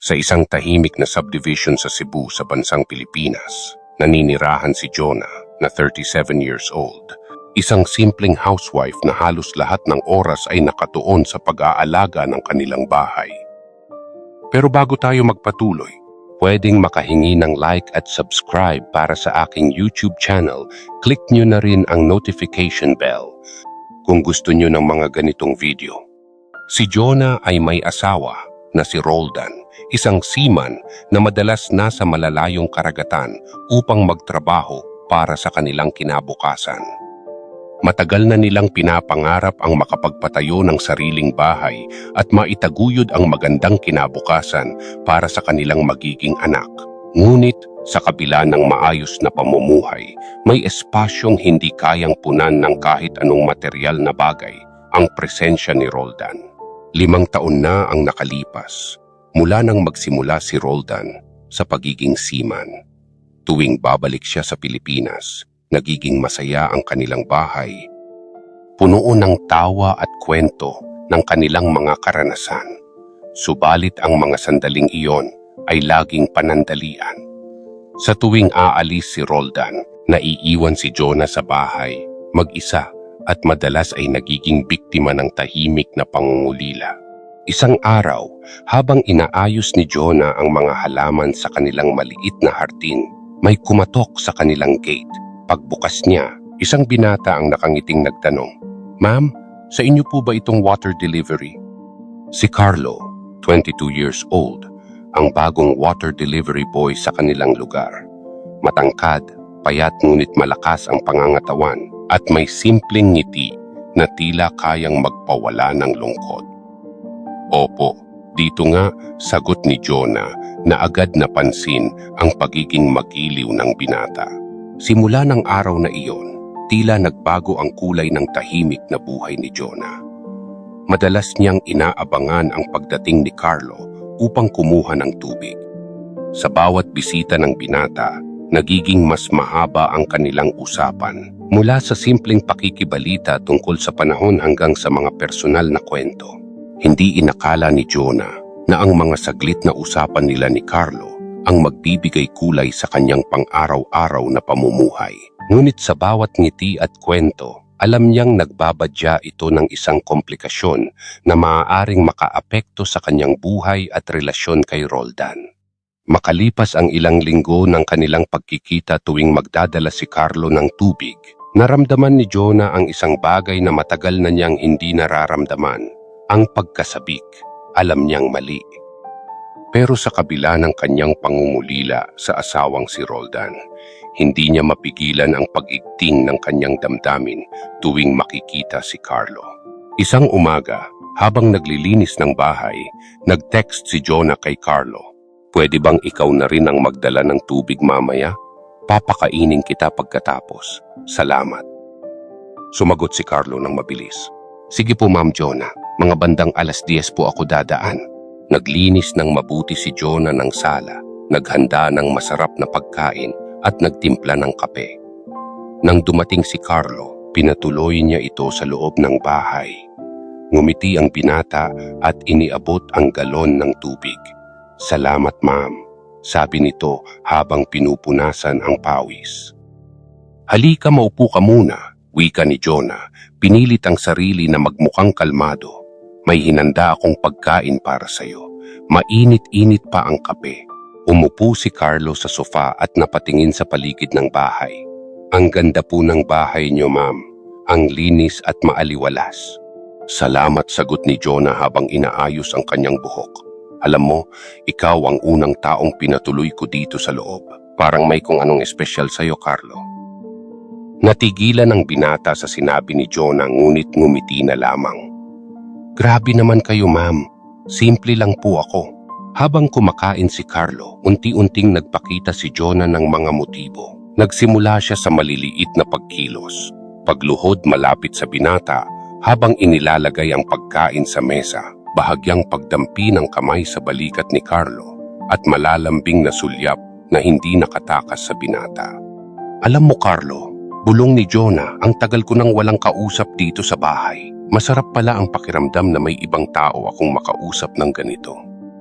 Sa isang tahimik na subdivision sa Cebu sa bansang Pilipinas, naninirahan si Jonah na 37 years old. Isang simpleng housewife na halos lahat ng oras ay nakatuon sa pag-aalaga ng kanilang bahay. Pero bago tayo magpatuloy, pwedeng makahingi ng like at subscribe para sa aking YouTube channel, click nyo na rin ang notification bell kung gusto nyo ng mga ganitong video. Si Jonah ay may asawa na si Roldan, isang seaman na madalas nasa malalayong karagatan upang magtrabaho para sa kanilang kinabukasan. Matagal na nilang pinapangarap ang makapagpatayo ng sariling bahay at maitaguyod ang magandang kinabukasan para sa kanilang magiging anak. Ngunit sa kabila ng maayos na pamumuhay, may espasyong hindi kayang punan ng kahit anong material na bagay ang presensya ni Roldan. Limang taon na ang nakalipas mula nang magsimula si Roldan sa pagiging seaman. Tuwing babalik siya sa Pilipinas, nagiging masaya ang kanilang bahay. Puno ng tawa at kwento ng kanilang mga karanasan. Subalit ang mga sandaling iyon ay laging panandalian. Sa tuwing aalis si Roldan, naiiwan si Jonah sa bahay, mag-isa at madalas ay nagiging biktima ng tahimik na pangungulila. Isang araw, habang inaayos ni Jonah ang mga halaman sa kanilang maliit na hardin, may kumatok sa kanilang gate. Pagbukas niya, isang binata ang nakangiting nagtanong, Ma'am, sa inyo po ba itong water delivery? Si Carlo, 22 years old, ang bagong water delivery boy sa kanilang lugar. Matangkad, payat ngunit malakas ang pangangatawan at may simpleng ngiti na tila kayang magpawala ng lungkot. Opo, dito nga sagot ni Jonah na agad napansin ang pagiging magiliw ng binata. Simula ng araw na iyon, tila nagbago ang kulay ng tahimik na buhay ni Jonah. Madalas niyang inaabangan ang pagdating ni Carlo upang kumuha ng tubig. Sa bawat bisita ng binata, nagiging mas mahaba ang kanilang usapan mula sa simpleng pakikibalita tungkol sa panahon hanggang sa mga personal na kwento. Hindi inakala ni Jonah na ang mga saglit na usapan nila ni Carlo ang magbibigay kulay sa kanyang pang-araw-araw na pamumuhay. Ngunit sa bawat ngiti at kwento, alam niyang nagbabadya ito ng isang komplikasyon na maaaring makaapekto sa kanyang buhay at relasyon kay Roldan. Makalipas ang ilang linggo ng kanilang pagkikita tuwing magdadala si Carlo ng tubig, naramdaman ni Jonah ang isang bagay na matagal na niyang hindi nararamdaman, ang pagkasabik. Alam niyang mali. Pero sa kabila ng kanyang pangungulila sa asawang si Roldan, hindi niya mapigilan ang pag-igting ng kanyang damdamin tuwing makikita si Carlo. Isang umaga, habang naglilinis ng bahay, nag-text si Jonah kay Carlo. Pwede bang ikaw na rin ang magdala ng tubig mamaya? Papakainin kita pagkatapos. Salamat. Sumagot si Carlo ng mabilis. Sige po Ma'am Jonah, mga bandang alas 10 po ako dadaan. Naglinis ng mabuti si Jonah ng sala, naghanda ng masarap na pagkain at nagtimpla ng kape. Nang dumating si Carlo, pinatuloy niya ito sa loob ng bahay. Ngumiti ang binata at iniabot ang galon ng tubig. Salamat ma'am, sabi nito habang pinupunasan ang pawis. Halika maupo ka muna, wika ni Jonah, pinilit ang sarili na magmukhang kalmado. May hinanda akong pagkain para sa'yo. Mainit-init pa ang kape. Umupo si Carlo sa sofa at napatingin sa paligid ng bahay. Ang ganda po ng bahay niyo, ma'am. Ang linis at maaliwalas. Salamat sagot ni Jonah habang inaayos ang kanyang buhok. Alam mo, ikaw ang unang taong pinatuloy ko dito sa loob. Parang may kung anong espesyal sa'yo, Carlo. Natigilan ang binata sa sinabi ni Jonah ngunit ngumiti na lamang. Grabe naman kayo, ma'am. Simple lang po ako. Habang kumakain si Carlo, unti-unting nagpakita si Jonah ng mga motibo. Nagsimula siya sa maliliit na pagkilos. Pagluhod malapit sa binata habang inilalagay ang pagkain sa mesa, bahagyang pagdampi ng kamay sa balikat ni Carlo at malalambing na sulyap na hindi nakatakas sa binata. Alam mo Carlo, bulong ni Jonah ang tagal ko nang walang kausap dito sa bahay. Masarap pala ang pakiramdam na may ibang tao akong makausap ng ganito.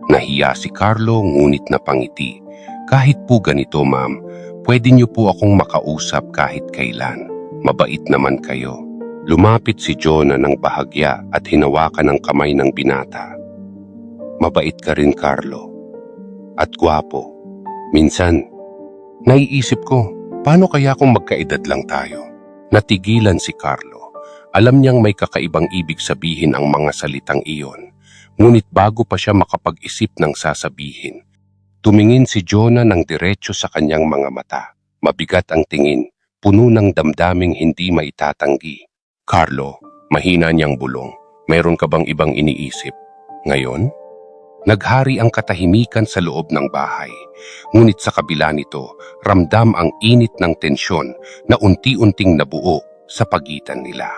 Nahiya si Carlo ngunit napangiti. Kahit po ganito ma'am, pwede niyo po akong makausap kahit kailan. Mabait naman kayo. Lumapit si Jonah ng bahagya at hinawakan ng kamay ng binata. Mabait ka rin, Carlo. At gwapo. Minsan, naiisip ko, paano kaya kung magkaedad lang tayo? Natigilan si Carlo. Alam niyang may kakaibang ibig sabihin ang mga salitang iyon. Ngunit bago pa siya makapag-isip ng sasabihin, tumingin si Jonah ng diretso sa kanyang mga mata. Mabigat ang tingin, puno ng damdaming hindi maitatanggi. Carlo, mahina niyang bulong. Meron ka bang ibang iniisip? Ngayon? Naghari ang katahimikan sa loob ng bahay. Ngunit sa kabila nito, ramdam ang init ng tensyon na unti-unting nabuo sa pagitan nila.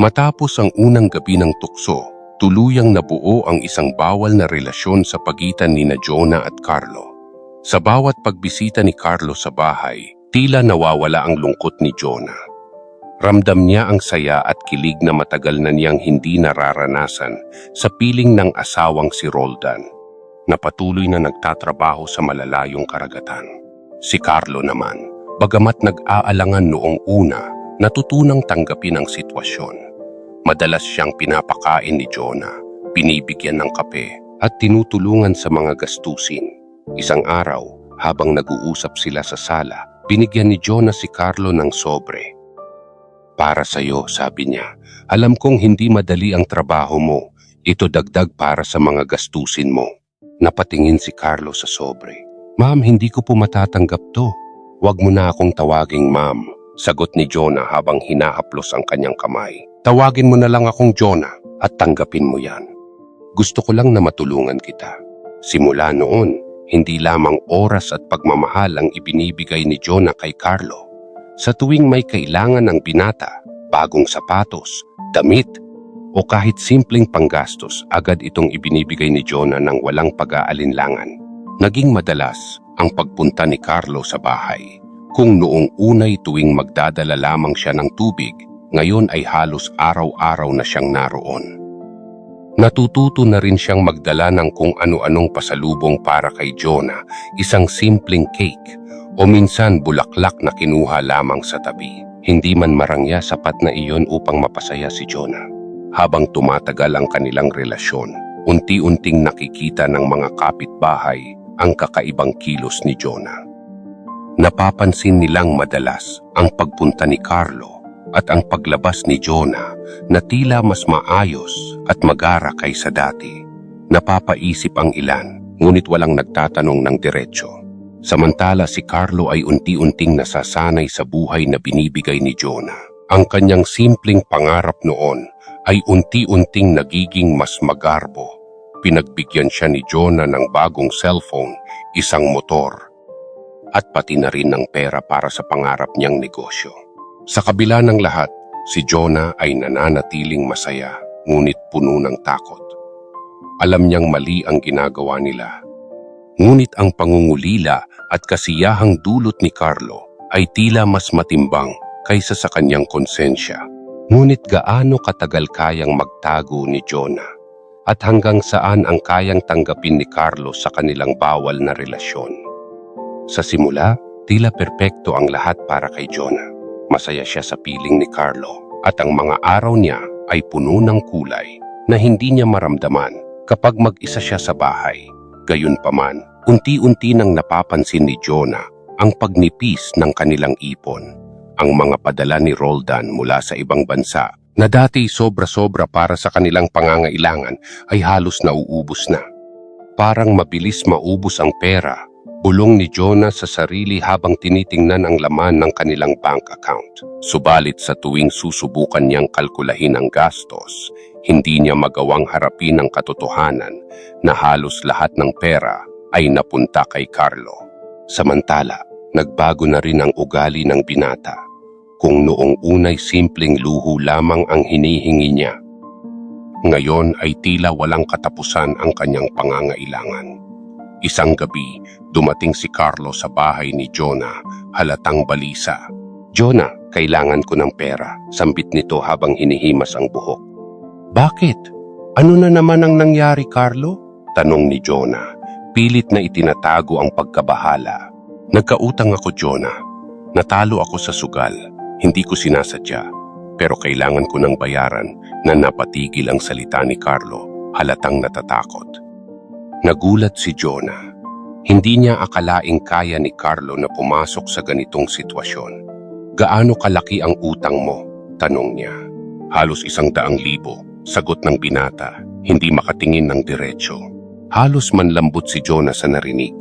Matapos ang unang gabi ng tukso, tuluyang nabuo ang isang bawal na relasyon sa pagitan ni na Jonah at Carlo. Sa bawat pagbisita ni Carlo sa bahay, tila nawawala ang lungkot ni Jonah. Ramdam niya ang saya at kilig na matagal na niyang hindi nararanasan sa piling ng asawang si Roldan, na patuloy na nagtatrabaho sa malalayong karagatan. Si Carlo naman, bagamat nag-aalangan noong una, natutunang tanggapin ang sitwasyon. Madalas siyang pinapakain ni Jonah, binibigyan ng kape at tinutulungan sa mga gastusin. Isang araw, habang nag-uusap sila sa sala, binigyan ni Jonah si Carlo ng sobre para sa iyo, sabi niya. Alam kong hindi madali ang trabaho mo. Ito dagdag para sa mga gastusin mo. Napatingin si Carlo sa sobre. Ma'am, hindi ko po matatanggap to. Huwag mo na akong tawaging ma'am. Sagot ni Jonah habang hinahaplos ang kanyang kamay. Tawagin mo na lang akong Jonah at tanggapin mo yan. Gusto ko lang na matulungan kita. Simula noon, hindi lamang oras at pagmamahal ang ibinibigay ni Jonah kay Carlo sa tuwing may kailangan ng binata, bagong sapatos, damit, o kahit simpleng panggastos, agad itong ibinibigay ni Jonah ng walang pag-aalinlangan. Naging madalas ang pagpunta ni Carlo sa bahay. Kung noong unay tuwing magdadala lamang siya ng tubig, ngayon ay halos araw-araw na siyang naroon. Natututo na rin siyang magdala ng kung ano-anong pasalubong para kay Jonah, isang simpleng cake o minsan bulaklak na kinuha lamang sa tabi. Hindi man marangya sapat na iyon upang mapasaya si Jonah. Habang tumatagal ang kanilang relasyon, unti-unting nakikita ng mga kapitbahay ang kakaibang kilos ni Jonah. Napapansin nilang madalas ang pagpunta ni Carlo at ang paglabas ni Jonah na tila mas maayos at magara kaysa dati. Napapaisip ang ilan, ngunit walang nagtatanong ng diretsyo. Samantala si Carlo ay unti-unting nasasanay sa buhay na binibigay ni Jonah. Ang kanyang simpleng pangarap noon ay unti-unting nagiging mas magarbo. Pinagbigyan siya ni Jonah ng bagong cellphone, isang motor, at pati na rin ng pera para sa pangarap niyang negosyo. Sa kabila ng lahat, si Jonah ay nananatiling masaya, ngunit puno ng takot. Alam niyang mali ang ginagawa nila Ngunit ang pangungulila at kasiyahang dulot ni Carlo ay tila mas matimbang kaysa sa kanyang konsensya. Ngunit gaano katagal kayang magtago ni Jonah? At hanggang saan ang kayang tanggapin ni Carlo sa kanilang bawal na relasyon? Sa simula, tila perpekto ang lahat para kay Jonah. Masaya siya sa piling ni Carlo at ang mga araw niya ay puno ng kulay na hindi niya maramdaman kapag mag-isa siya sa bahay. Gayunpaman, unti-unti nang napapansin ni Jonah ang pagnipis ng kanilang ipon. Ang mga padala ni Roldan mula sa ibang bansa na dati sobra-sobra para sa kanilang pangangailangan ay halos nauubos na. Parang mabilis maubos ang pera, bulong ni Jonah sa sarili habang tinitingnan ang laman ng kanilang bank account. Subalit sa tuwing susubukan niyang kalkulahin ang gastos, hindi niya magawang harapin ang katotohanan na halos lahat ng pera ay napunta kay Carlo. Samantala, nagbago na rin ang ugali ng binata. Kung noong unay simpleng luho lamang ang hinihingi niya, ngayon ay tila walang katapusan ang kanyang pangangailangan. Isang gabi, dumating si Carlo sa bahay ni Jonah, halatang balisa. Jonah, kailangan ko ng pera, sambit nito habang hinihimas ang buhok. Bakit? Ano na naman ang nangyari, Carlo? Tanong ni Jonah. Pilit na itinatago ang pagkabahala. Nagkautang ako, Jonah. Natalo ako sa sugal. Hindi ko sinasadya. Pero kailangan ko ng bayaran na napatigil ang salita ni Carlo. Halatang natatakot. Nagulat si Jonah. Hindi niya akalaing kaya ni Carlo na pumasok sa ganitong sitwasyon. Gaano kalaki ang utang mo? Tanong niya. Halos isang daang libo. Sagot ng binata. Hindi makatingin ng diretsyo. Halos manlambot si Jonah sa narinig.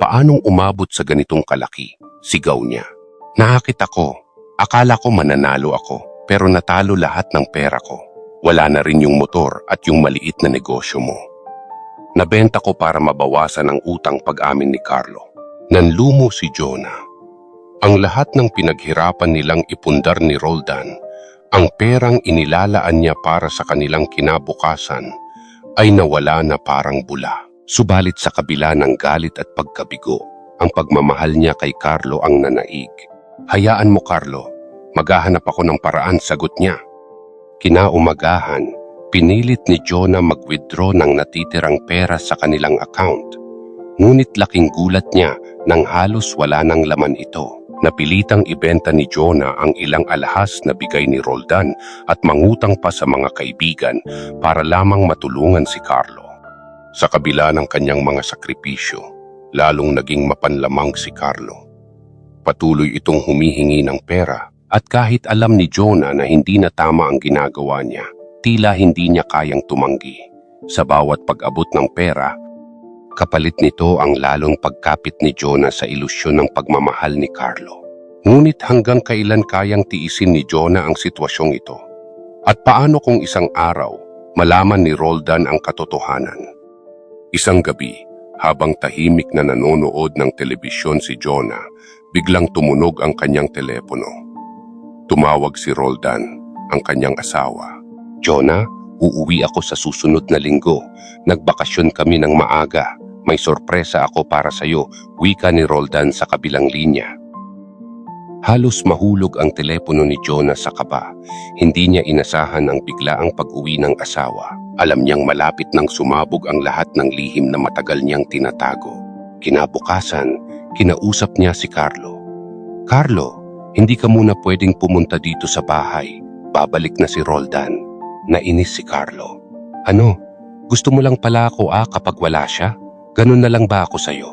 Paanong umabot sa ganitong kalaki? Sigaw niya. Nakakit ako. Akala ko mananalo ako, pero natalo lahat ng pera ko. Wala na rin yung motor at yung maliit na negosyo mo. Nabenta ko para mabawasan ang utang pag-amin ni Carlo. Nanlumo si Jonah. Ang lahat ng pinaghirapan nilang ipundar ni Roldan, ang perang inilalaan niya para sa kanilang kinabukasan, ay nawala na parang bula. Subalit sa kabila ng galit at pagkabigo, ang pagmamahal niya kay Carlo ang nanaig. Hayaan mo Carlo, maghahanap ako ng paraan sagot niya. Kinaumagahan, pinilit ni Jonah mag-withdraw ng natitirang pera sa kanilang account. Ngunit laking gulat niya nang halos wala ng laman ito. Napilitang ibenta ni Jonah ang ilang alahas na bigay ni Roldan at mangutang pa sa mga kaibigan para lamang matulungan si Carlo. Sa kabila ng kanyang mga sakripisyo, lalong naging mapanlamang si Carlo. Patuloy itong humihingi ng pera at kahit alam ni Jonah na hindi na tama ang ginagawa niya, tila hindi niya kayang tumanggi. Sa bawat pag-abot ng pera, kapalit nito ang lalong pagkapit ni Jonah sa ilusyon ng pagmamahal ni Carlo. Ngunit hanggang kailan kayang tiisin ni Jonah ang sitwasyong ito? At paano kung isang araw, malaman ni Roldan ang katotohanan? Isang gabi, habang tahimik na nanonood ng telebisyon si Jonah, biglang tumunog ang kanyang telepono. Tumawag si Roldan, ang kanyang asawa. Jonah, uuwi ako sa susunod na linggo. Nagbakasyon kami ng maaga. May sorpresa ako para sa'yo, wika ni Roldan sa kabilang linya. Halos mahulog ang telepono ni Jonah sa kaba. Hindi niya inasahan ang biglaang pag-uwi ng asawa. Alam niyang malapit nang sumabog ang lahat ng lihim na matagal niyang tinatago. Kinabukasan, kinausap niya si Carlo. Carlo, hindi ka muna pwedeng pumunta dito sa bahay. Babalik na si Roldan. Nainis si Carlo. Ano? Gusto mo lang pala ako ah kapag wala siya? Ganun na lang ba ako sa'yo?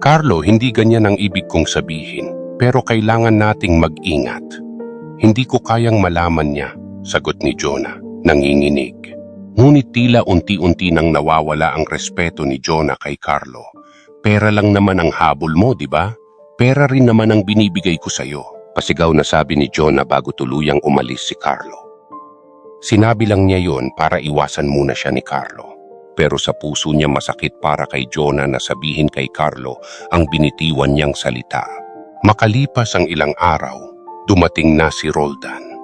Carlo, hindi ganyan ang ibig kong sabihin. Pero kailangan nating mag-ingat. Hindi ko kayang malaman niya, sagot ni Jonah, nanginginig. Ngunit tila unti-unti nang nawawala ang respeto ni Jonah kay Carlo. Pera lang naman ang habol mo, di ba? Pera rin naman ang binibigay ko sa'yo. Pasigaw na sabi ni Jonah bago tuluyang umalis si Carlo. Sinabi lang niya yon para iwasan muna siya ni Carlo. Pero sa puso niya masakit para kay Jonah na sabihin kay Carlo ang binitiwan niyang salita. Makalipas ang ilang araw, dumating na si Roldan.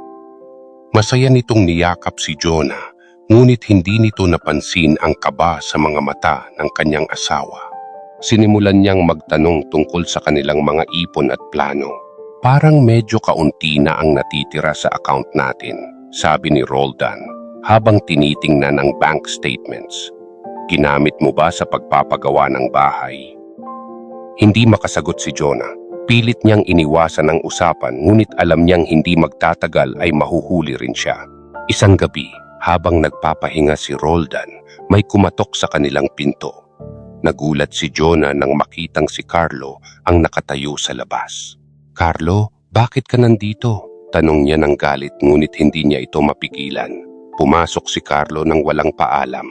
Masaya nitong niyakap si Jonah, ngunit hindi nito napansin ang kaba sa mga mata ng kanyang asawa. Sinimulan niyang magtanong tungkol sa kanilang mga ipon at plano. Parang medyo kaunti na ang natitira sa account natin, sabi ni Roldan habang tinitingnan ang bank statements. Ginamit mo ba sa pagpapagawa ng bahay? Hindi makasagot si Jonah. Pilit niyang iniwasan ang usapan ngunit alam niyang hindi magtatagal ay mahuhuli rin siya. Isang gabi, habang nagpapahinga si Roldan, may kumatok sa kanilang pinto. Nagulat si Jonah nang makitang si Carlo ang nakatayo sa labas. Carlo, bakit ka nandito? Tanong niya ng galit ngunit hindi niya ito mapigilan. Pumasok si Carlo nang walang paalam.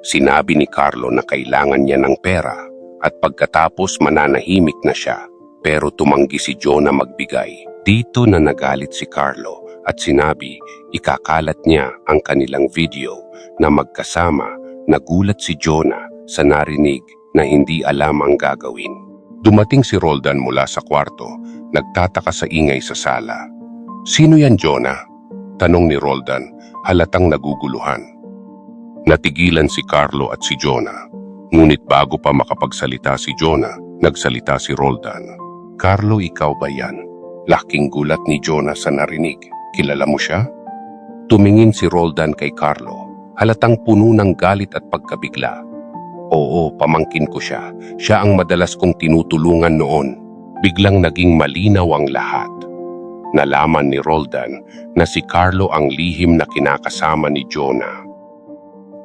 Sinabi ni Carlo na kailangan niya ng pera at pagkatapos mananahimik na siya pero tumanggi si Jonah magbigay. Dito na nagalit si Carlo at sinabi ikakalat niya ang kanilang video na magkasama nagulat si Jonah sa narinig na hindi alam ang gagawin. Dumating si Roldan mula sa kwarto, nagtataka sa ingay sa sala. Sino yan, Jonah? Tanong ni Roldan, halatang naguguluhan. Natigilan si Carlo at si Jonah. Ngunit bago pa makapagsalita si Jonah, nagsalita si Roldan. Carlo, ikaw ba yan? Laking gulat ni Jonah sa narinig. Kilala mo siya? Tumingin si Roldan kay Carlo. halatang puno ng galit at pagkabigla. Oo, pamangkin ko siya. Siya ang madalas kong tinutulungan noon. Biglang naging malinaw ang lahat. Nalaman ni Roldan na si Carlo ang lihim na kinakasama ni Jonah.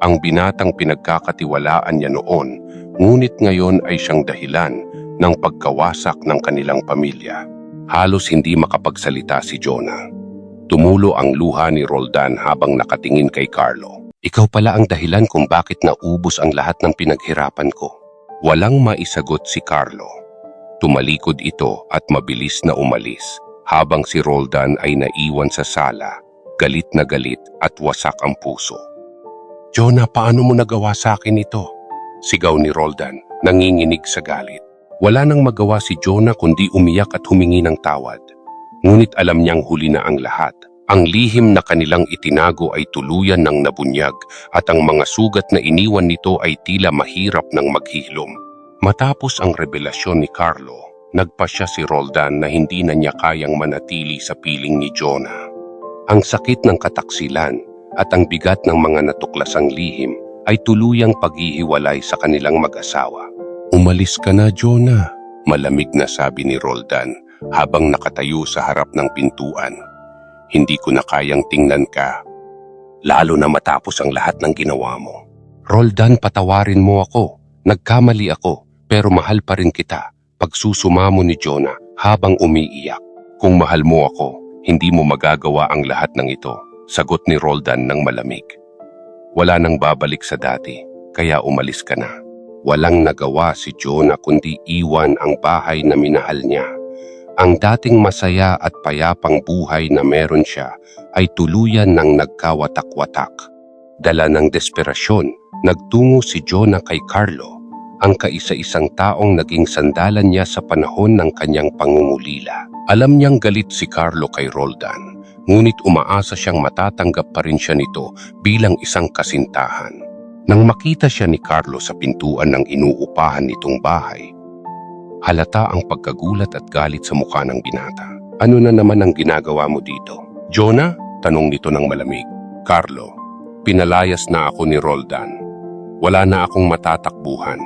Ang binatang pinagkakatiwalaan niya noon, ngunit ngayon ay siyang dahilan ng pagkawasak ng kanilang pamilya. Halos hindi makapagsalita si Jonah. Tumulo ang luha ni Roldan habang nakatingin kay Carlo. Ikaw pala ang dahilan kung bakit naubos ang lahat ng pinaghirapan ko. Walang maisagot si Carlo. Tumalikod ito at mabilis na umalis habang si Roldan ay naiwan sa sala, galit na galit at wasak ang puso. Jonah, paano mo nagawa sa akin ito? Sigaw ni Roldan, nanginginig sa galit. Wala nang magawa si Jonah kundi umiyak at humingi ng tawad. Ngunit alam niyang huli na ang lahat. Ang lihim na kanilang itinago ay tuluyan ng nabunyag at ang mga sugat na iniwan nito ay tila mahirap ng maghihilom. Matapos ang revelasyon ni Carlo, nagpasya si Roldan na hindi na niya kayang manatili sa piling ni Jonah. Ang sakit ng kataksilan at ang bigat ng mga natuklasang lihim ay tuluyang paghihiwalay sa kanilang mag-asawa. Umalis ka na, Jonah, malamig na sabi ni Roldan habang nakatayo sa harap ng pintuan. Hindi ko na kayang tingnan ka, lalo na matapos ang lahat ng ginawa mo. Roldan, patawarin mo ako. Nagkamali ako, pero mahal pa rin kita. Pagsusumamo ni Jonah habang umiiyak. Kung mahal mo ako, hindi mo magagawa ang lahat ng ito, sagot ni Roldan ng malamig. Wala nang babalik sa dati, kaya umalis ka na. Walang nagawa si Jonah kundi iwan ang bahay na minahal niya. Ang dating masaya at payapang buhay na meron siya ay tuluyan ng nagkawatak-watak. Dala ng desperasyon, nagtungo si Jonah kay Carlo, ang kaisa-isang taong naging sandalan niya sa panahon ng kanyang pangungulila. Alam niyang galit si Carlo kay Roldan, ngunit umaasa siyang matatanggap pa rin siya nito bilang isang kasintahan. Nang makita siya ni Carlo sa pintuan ng inuupahan nitong bahay, halata ang pagkagulat at galit sa mukha ng binata. Ano na naman ang ginagawa mo dito? Jonah? Tanong nito ng malamig. Carlo, pinalayas na ako ni Roldan. Wala na akong matatakbuhan.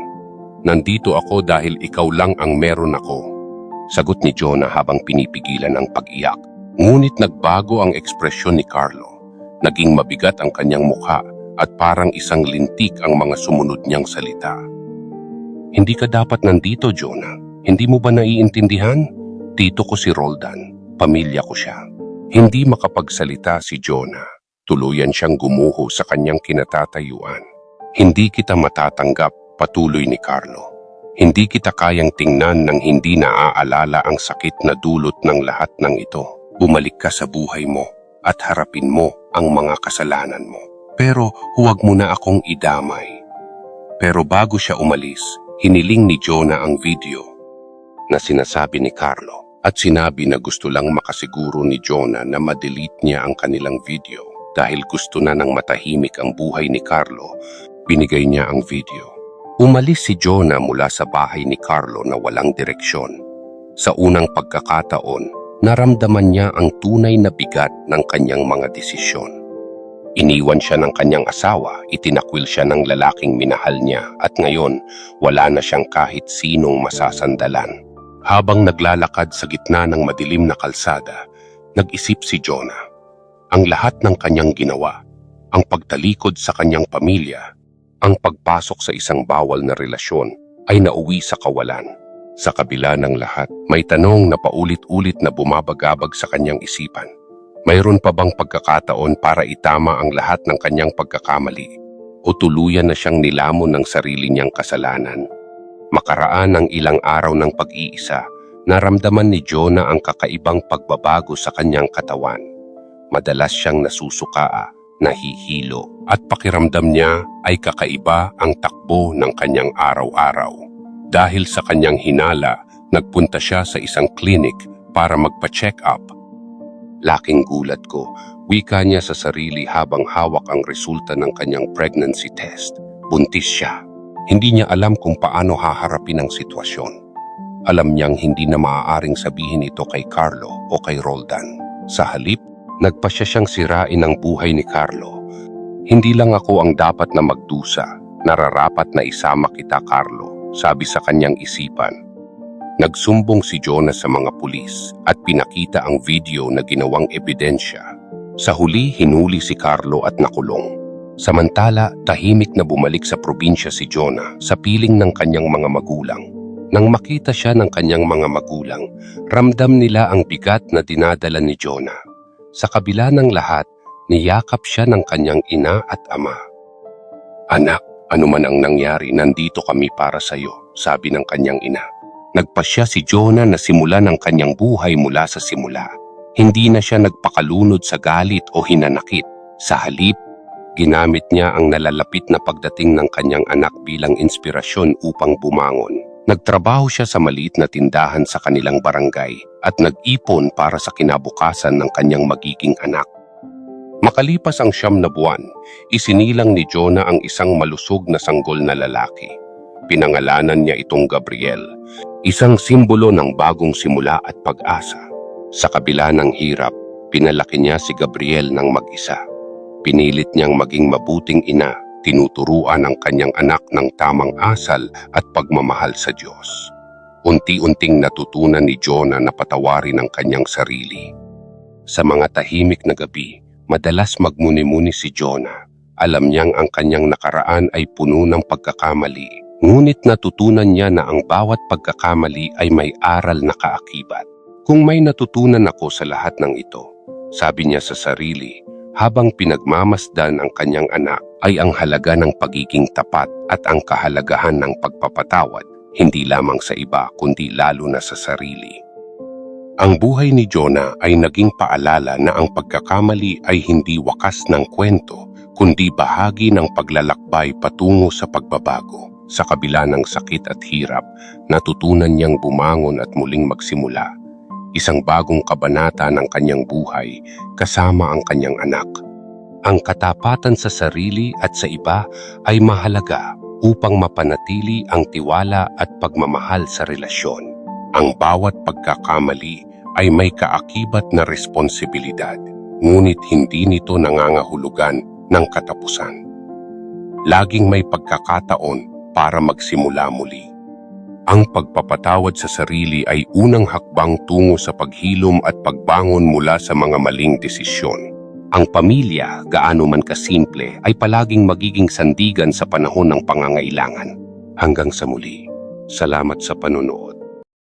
Nandito ako dahil ikaw lang ang meron ako. Sagot ni Jonah habang pinipigilan ang pag-iyak. Ngunit nagbago ang ekspresyon ni Carlo. Naging mabigat ang kanyang mukha at parang isang lintik ang mga sumunod niyang salita. Hindi ka dapat nandito, Jonah. Hindi mo ba naiintindihan? Tito ko si Roldan. Pamilya ko siya. Hindi makapagsalita si Jonah. Tuluyan siyang gumuho sa kanyang kinatatayuan. Hindi kita matatanggap, patuloy ni Carlo. Hindi kita kayang tingnan ng hindi naaalala ang sakit na dulot ng lahat ng ito. Bumalik ka sa buhay mo at harapin mo ang mga kasalanan mo. Pero huwag mo na akong idamay. Pero bago siya umalis, hiniling ni Jonah ang video na sinasabi ni Carlo at sinabi na gusto lang makasiguro ni Jonah na ma-delete niya ang kanilang video dahil gusto na ng matahimik ang buhay ni Carlo, binigay niya ang video. Umalis si Jonah mula sa bahay ni Carlo na walang direksyon. Sa unang pagkakataon, naramdaman niya ang tunay na bigat ng kanyang mga desisyon. Iniwan siya ng kanyang asawa, itinakwil siya ng lalaking minahal niya at ngayon wala na siyang kahit sinong masasandalan. Habang naglalakad sa gitna ng madilim na kalsada, nag-isip si Jonah. Ang lahat ng kanyang ginawa, ang pagtalikod sa kanyang pamilya, ang pagpasok sa isang bawal na relasyon ay nauwi sa kawalan. Sa kabila ng lahat, may tanong na paulit-ulit na bumabagabag sa kanyang isipan. Mayroon pa bang pagkakataon para itama ang lahat ng kanyang pagkakamali o tuluyan na siyang nilamon ng sarili niyang kasalanan? Makaraan ng ilang araw ng pag-iisa, naramdaman ni Jonah ang kakaibang pagbabago sa kanyang katawan. Madalas siyang nasusukaa, nahihilo, at pakiramdam niya ay kakaiba ang takbo ng kanyang araw-araw. Dahil sa kanyang hinala, nagpunta siya sa isang clinic para magpa-check up Laking gulat ko, wika niya sa sarili habang hawak ang resulta ng kanyang pregnancy test. Buntis siya. Hindi niya alam kung paano haharapin ang sitwasyon. Alam niyang hindi na maaaring sabihin ito kay Carlo o kay Roldan. Sa halip, nagpasya siyang sirain ang buhay ni Carlo. Hindi lang ako ang dapat na magdusa, nararapat na isama kita, Carlo, sabi sa kanyang isipan. Nagsumbong si Jonah sa mga pulis at pinakita ang video na ginawang ebidensya. Sa huli, hinuli si Carlo at nakulong. Samantala, tahimik na bumalik sa probinsya si Jonah sa piling ng kanyang mga magulang. Nang makita siya ng kanyang mga magulang, ramdam nila ang bigat na dinadala ni Jonah. Sa kabila ng lahat, niyakap siya ng kanyang ina at ama. Anak, ano man ang nangyari, nandito kami para sa iyo, sabi ng kanyang ina. Nagpasya si Jonah na simulan ang kanyang buhay mula sa simula. Hindi na siya nagpakalunod sa galit o hinanakit. Sa halip, ginamit niya ang nalalapit na pagdating ng kanyang anak bilang inspirasyon upang bumangon. Nagtrabaho siya sa maliit na tindahan sa kanilang barangay at nag-ipon para sa kinabukasan ng kanyang magiging anak. Makalipas ang siyam na buwan, isinilang ni Jonah ang isang malusog na sanggol na lalaki. Pinangalanan niya itong Gabriel, isang simbolo ng bagong simula at pag-asa. Sa kabila ng hirap, pinalaki niya si Gabriel ng mag-isa. Pinilit niyang maging mabuting ina, tinuturuan ang kanyang anak ng tamang asal at pagmamahal sa Diyos. Unti-unting natutunan ni Jonah na patawarin ang kanyang sarili. Sa mga tahimik na gabi, madalas magmuni-muni si Jonah. Alam niyang ang kanyang nakaraan ay puno ng pagkakamali, ngunit natutunan niya na ang bawat pagkakamali ay may aral na kaakibat. Kung may natutunan ako sa lahat ng ito, sabi niya sa sarili, habang pinagmamasdan ang kanyang anak ay ang halaga ng pagiging tapat at ang kahalagahan ng pagpapatawad, hindi lamang sa iba kundi lalo na sa sarili. Ang buhay ni Jonah ay naging paalala na ang pagkakamali ay hindi wakas ng kwento, kundi bahagi ng paglalakbay patungo sa pagbabago. Sa kabila ng sakit at hirap, natutunan niyang bumangon at muling magsimula. Isang bagong kabanata ng kanyang buhay kasama ang kanyang anak. Ang katapatan sa sarili at sa iba ay mahalaga upang mapanatili ang tiwala at pagmamahal sa relasyon. Ang bawat pagkakamali ay may kaakibat na responsibilidad, ngunit hindi nito nangangahulugan ng katapusan. Laging may pagkakataon para magsimula muli. Ang pagpapatawad sa sarili ay unang hakbang tungo sa paghilom at pagbangon mula sa mga maling desisyon. Ang pamilya, gaano man kasimple, ay palaging magiging sandigan sa panahon ng pangangailangan. Hanggang sa muli, salamat sa panonood.